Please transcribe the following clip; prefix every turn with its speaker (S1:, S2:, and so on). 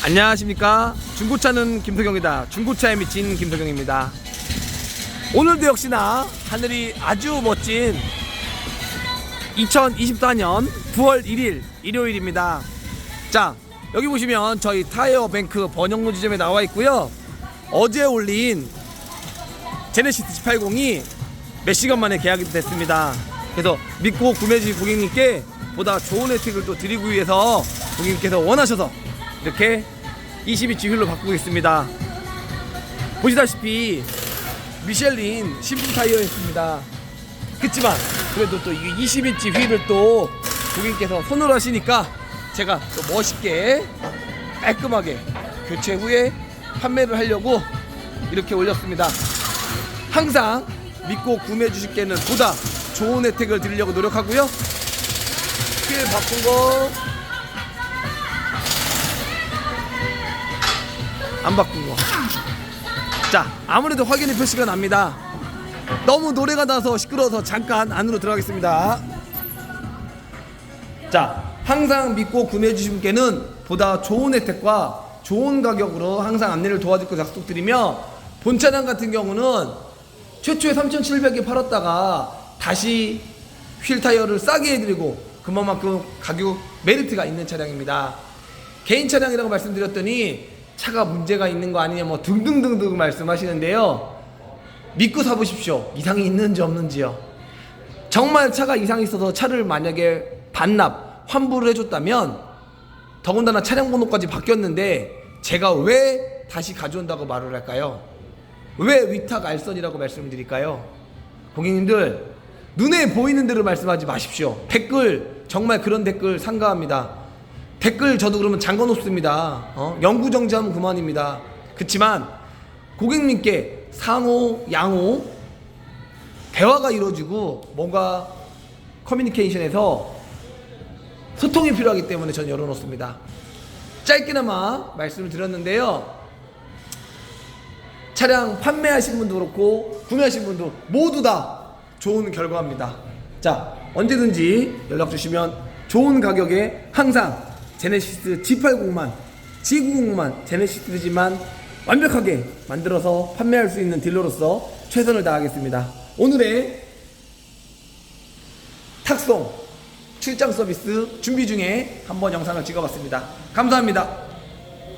S1: 안녕하십니까? 중고차는 김석영이다. 중고차에 미친 김석영입니다. 오늘도 역시나 하늘이 아주 멋진 2024년 9월 1일 일요일입니다. 자 여기 보시면 저희 타이어 뱅크 번영로 지점에 나와 있고요. 어제 올린 제네시스 G80이 몇 시간 만에 계약이 됐습니다. 그래서 믿고 구매 주신 고객님께 보다 좋은 혜택을 또 드리기 위해서 고객님께서 원하셔서 이렇게 22인치 휠로 바꾸고 있습니다. 보시다시피 미셸린 신품 타이어였습니다. 그렇지만 그래도 또이 20인치 휠을 또 고객님께서 선호를 하시니까 제가 또 멋있게 깔끔하게 교체 후에 판매를 하려고 이렇게 올렸습니다. 항상 믿고 구매해 주실 때는 보다 좋은 혜택을 드리려고 노력하고요. 휠 바꾼 거 안 바꾼 거. 자, 아무래도 확인의 표시가 납니다. 너무 노래가 나서 시끄러워서 잠깐 안으로 들어가겠습니다. 자, 항상 믿고 구매해 주신 분께는 보다 좋은 혜택과 좋은 가격으로 항상 안내를 도와줄 것 약속드리며 본 차량 같은 경우는 최초에 3,700에 팔았다가 다시 휠 타이어를 싸게 해드리고 그만큼 가격 메리트가 있는 차량입니다. 개인 차량이라고 말씀드렸더니 차가 문제가 있는 거 아니냐 뭐 등등등등 말씀하시는데요. 믿고 사보십시오. 이상이 있는지 없는지요. 정말 차가 이상이 있어서 차를 만약에 반납, 환불을 해줬다면 더군다나 차량 번호까지 바뀌었는데 제가 왜 다시 가져온다고 말을 할까요? 왜 위탁 알선이라고 말씀을 드릴까요? 고객님들 눈에 보이는 대로 말씀하지 마십시오. 댓글 정말 그런 댓글 상가합니다. 댓글 저도 그러면 잠궈 놓습니다. 어? 영구 정지하면 그만입니다. 그렇지만 고객님께 상호 양호 대화가 이루어지고 뭔가 커뮤니케이션에서 소통이 필요하기 때문에 저는 열어놓습니다. 짧게나마 말씀을 드렸는데요. 차량 판매하신 분도 그렇고 구매하신 분도 모두 다 좋은 결과입니다. 자 언제든지 연락 주시면 좋은 가격에 항상 제네시스 G80만 G90만 제네시스지만 완벽하게 만들어서 판매할 수 있는 딜러로서 최선을 다하겠습니다. 오늘의 탁송 출장 서비스 준비 중에 한번 영상을 찍어봤습니다. 감사합니다.